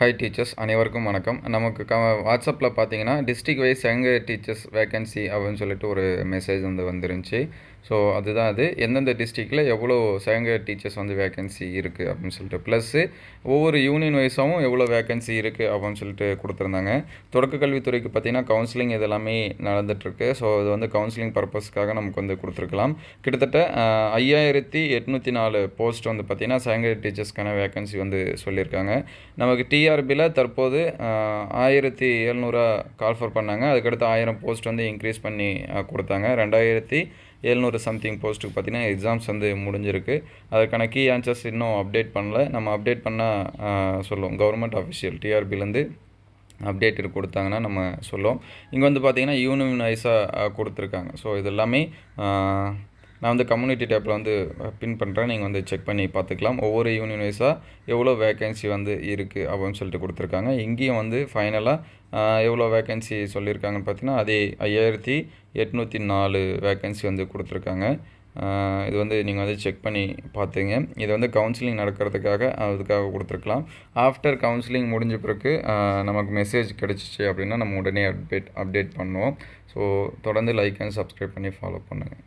High teachers அனைவருக்கும் வணக்கம். நமக்கு க வாட்ஸ்அப்பில் பார்த்தீங்கன்னா டிஸ்ட்ரிக் வைஸ் எங்கே டீச்சர்ஸ் வேகன்சி அப்படின்னு சொல்லிட்டு ஒரு மெசேஜ் வந்து வந்துருந்துச்சு. ஸோ அதுதான் அது. எந்தெந்த டிஸ்ட்ரிக்டில் எவ்வளோ சேங்க டீச்சர்ஸ் வந்து வேகன்சி இருக்குது அப்படின்னு சொல்லிட்டு. ப்ளஸ்ஸு ஒவ்வொரு யூனியன் வைஸாகவும் எவ்வளோ வேகன்சி இருக்குது அப்படின்னு சொல்லிட்டு கொடுத்துருந்தாங்க. தொடக்க கல்வித்துறைக்கு பார்த்தீங்கன்னா கவுன்சிலிங் இதெல்லாமே நடந்துகிட்ருக்கு ஸோ அது வந்து கவுன்சிலிங் பர்பஸ்க்காக நமக்கு வந்து கொடுத்துருக்கலாம். கிட்டத்தட்ட ஐயாயிரத்தி எட்நூற்றி நாலு போஸ்ட் வந்து பார்த்திங்கன்னா சேங்க டீச்சர்ஸ்க்கான வேகன்சி வந்து சொல்லியிருக்காங்க. நமக்கு டிஆர்பியில் தற்போது ஆயிரத்தி எழுநூறா கால்ஃபர் பண்ணாங்க. அதுக்கடுத்து ஆயிரம் போஸ்ட் வந்து இன்க்ரீஸ் பண்ணி கொடுத்தாங்க. ரெண்டாயிரத்தி எழுநூறு சம்திங் போஸ்ட்டுக்கு பார்த்தீங்கன்னா எக்ஸாம்ஸ் வந்து முடிஞ்சிருக்கு. அதற்கான கீ ஆன்சர்ஸ் இன்னும் அப்டேட் பண்ணல. நம்ம அப்டேட் பண்ணால் சொல்லுவோம். கவர்மெண்ட் அஃபிஷியல் டிஆர்பிலேருந்து அப்டேட் கொடுத்தாங்கன்னா நம்ம சொல்லுவோம். இங்கே வந்து பார்த்திங்கன்னா யூனியன் கொடுத்துருக்காங்க. ஸோ இது எல்லாமே நான் வந்து கம்யூனிட்டி டேப்பில் வந்து பின் பண்ணுறேன் நீங்கள் வந்து செக் பண்ணி பார்த்துக்கலாம். ஒவ்வொரு யூனியன் வைஸாக எவ்வளோ வேகன்சி வந்து இருக்குது அப்படின்னு சொல்லிட்டு கொடுத்துருக்காங்க. இங்கேயும் வந்து ஃபைனலாக எவ்வளோ வேகன்சி சொல்லியிருக்காங்கன்னு பார்த்தீங்கன்னா அதே ஐயாயிரத்தி எட்நூற்றி நாலு வேகன்சி வந்து கொடுத்துருக்காங்க. இது வந்து நீங்கள் வந்து செக் பண்ணி பார்த்துங்க. இது வந்து கவுன்சிலிங் நடக்கிறதுக்காக அதுக்காக கொடுத்துருக்கலாம். ஆஃப்டர் கவுன்சிலிங் முடிஞ்ச பிறகு நமக்கு மெசேஜ் கிடச்சிச்சு அப்படின்னா நம்ம உடனே அப்டேட் அப்டேட் பண்ணுவோம். ஸோ தொடர்ந்து லைக் அண்ட் சப்ஸ்கிரைப் பண்ணி ஃபாலோ பண்ணுங்கள்